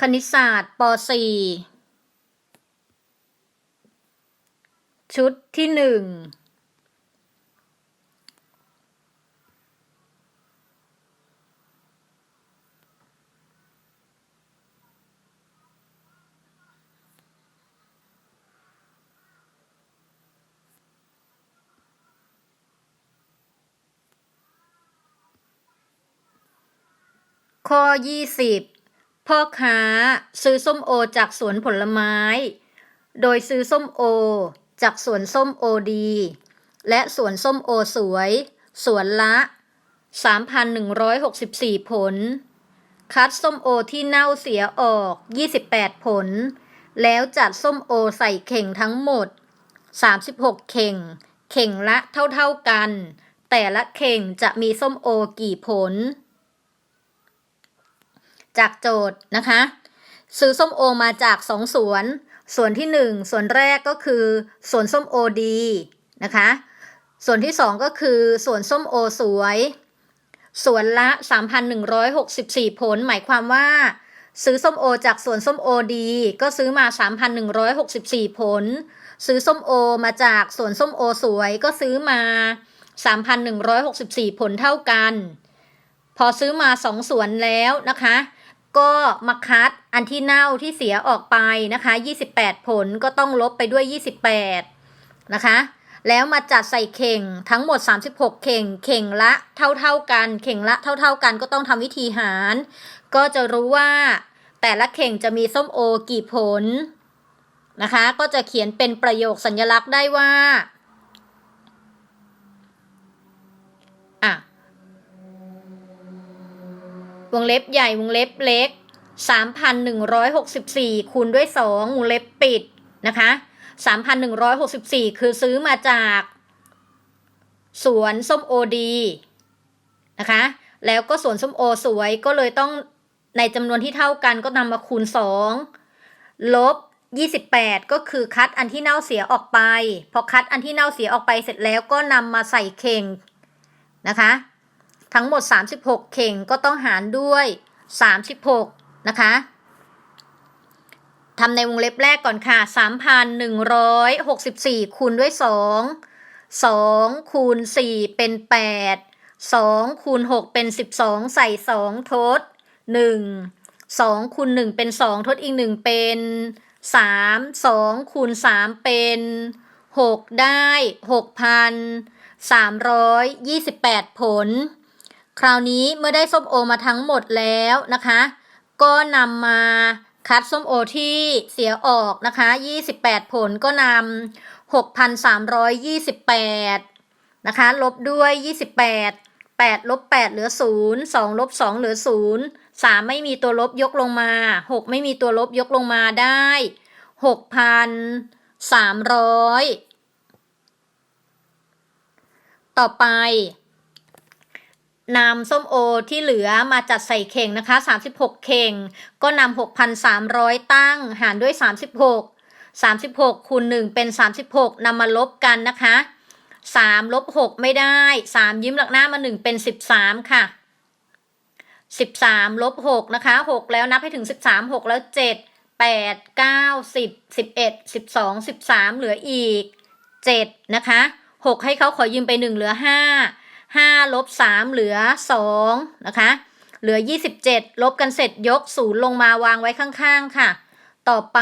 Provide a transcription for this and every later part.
คณิตศาสตร์ป .4 ชุดที่หนึ่งข้อ20 พ่อค้าซื้อส้มโอจากสวนผลไม้ โดยซื้อส้มโอจากสวนส้มโอดี และสวนส้มโอสวย สวนละ 3,164 ผล คัดส้มโอที่เน่าเสียออก 28 ผล แล้วจัดส้มโอใส่เข่งทั้งหมด 36 เข่ง เข่งละเท่าๆกัน แต่ละเข่งจะมีส้มโอกี่ผล จากโจทย์นะคะ ซื้อส้มโอมาจากสองสวน ส่วนที่หนึ่งส่วนแรกก็คือ สวนส้มโอดีนะคะ ส่วนที่สองก็คือ สวนส้มโอสวย สวนละ 3,164 ผล หมายความว่า ซื้อส้มโอจากสวนส้มโอดีก็ซื้อมา 3,164 ผล ซื้อส้มโอมาจากสวนส้มโอสวยก็ซื้อมา 3,164 ผลเท่ากัน พอซื้อมาสองสวนแล้วนะคะ ก็มาคัดอันที่เน่าที่เสียออกไปนะคะ 28 ผลก็ต้องลบไปด้วย 28 นะคะ แล้วมาจัดใส่เข่งทั้งหมด 36 เข่ง เข่งละเท่าๆกัน เข่งละเท่าๆกันก็ต้องทำวิธีหาร ก็จะรู้ว่าแต่ละเข่งจะมีส้มโอกี่ผลนะคะ ก็จะเขียนเป็นประโยคสัญลักษณ์ได้ว่า วงเล็บใหญ่วงเล็บเล็ก 3,164 คูณด้วย 2 วงเล็บปิดนะคะ 3,164 คือซื้อมาจาก สวนส้มโอดีนะคะ แล้วก็สวนส้มโอสวยก็เลยต้องในจำนวนที่เท่ากันก็นำมาคูณ 2 ลบ 28 ก็คือคัดอันที่เน่าเสียออกไป พอคัดอันที่เน่าเสียออกไปเสร็จแล้วก็นำมาใส่เข่งนะคะ ทั้งหมด 36 เข่งก็ต้องหารด้วย 36 นะคะทำในวงเล็บแรกก่อนค่ะ 3,164 คูณด้วย 2 2 คูณ 4 เป็น 8 2 คูณ 6 เป็น 12 ใส่ 2 ทด 1 2 คูณ 1 เป็น 2 ทดอีก 1 เป็น 3 2 คูณ 3 เป็น 6 ได้ 6,328 ผล คราวนี้เมื่อได้ส้มโอมาทั้งหมดแล้วนะคะ ก็นำมาคัดส้มโอที่เสียออกนะคะ 28 ผลก็นำ6,328 นะคะ ลบด้วย 28 8ลบ8เหลือ 0 2ลบ2เหลือ 0 3 ไม่มีตัวลบยกลงมา 6 ไม่มีตัวลบยกลงมาได้ 6,300 ต่อไป นำส้มโอที่เหลือมาจัดใส่เข่งนะคะ 36 เข่ง ก็นำ6,300 ตั้ง หารด้วย 36 36คูณ1เป็น 36นำมาลบกันนะคะ 3 ลบ 6 ไม่ได้ 3 ยิ้มหลักหน้ามา 1 เป็น 13 ค่ะ 13 ลบ 6 นะคะ 6 แล้วนับให้ถึง 13 6 แล้ว 7 8 9 10 11 12 13 เหลืออีก 7 นะคะ 6 ให้เขาขอยืมไป 1 เหลือ 5 5ลบ3เหลือ2นะคะ เหลือ 27 ลบกันเสร็จยก 0 ลงมาวางไว้ข้างๆค่ะ ต่อไป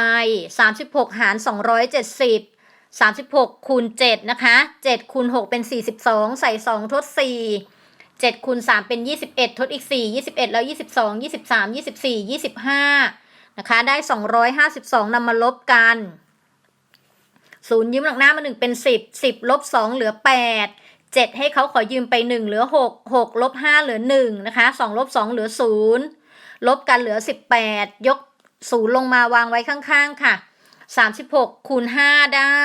36 หาร 270 36คูณ7นะคะ7คูณ6เป็น 42 ใส่ 2 ทด 4 7คูณ3เป็น 21 ทดอีก 4 21 แล้ว 22 23 24 25 นะคะ ได้ 252นำมาลบกัน 0 ยืมหลังหน้ามา 1 เป็น 10 10 ลบ 2 เหลือ 8 7ให้เขาขอยืมไป1เหลือ6 6ลบ5เหลือ1นะคะ2ลบ2เหลือ0ลบกันเหลือ18ยก0ลงมาวางไว้ข้างๆค่ะ36คูณ5ได้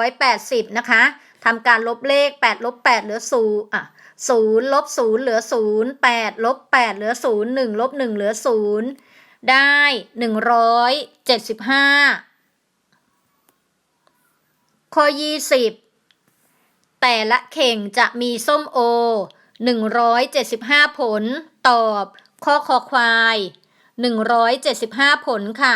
180นะคะทำการลบเลข8ลบ8เหลือ0อะ0ลบ0เหลือ0 8ลบ8เหลือ0 1ลบ1เหลือ0ได้175ข้อ20 แต่ละเข่งจะมีส้มโอ 175 ผล ตอบ ข้อคอควาย 175 ผลค่ะ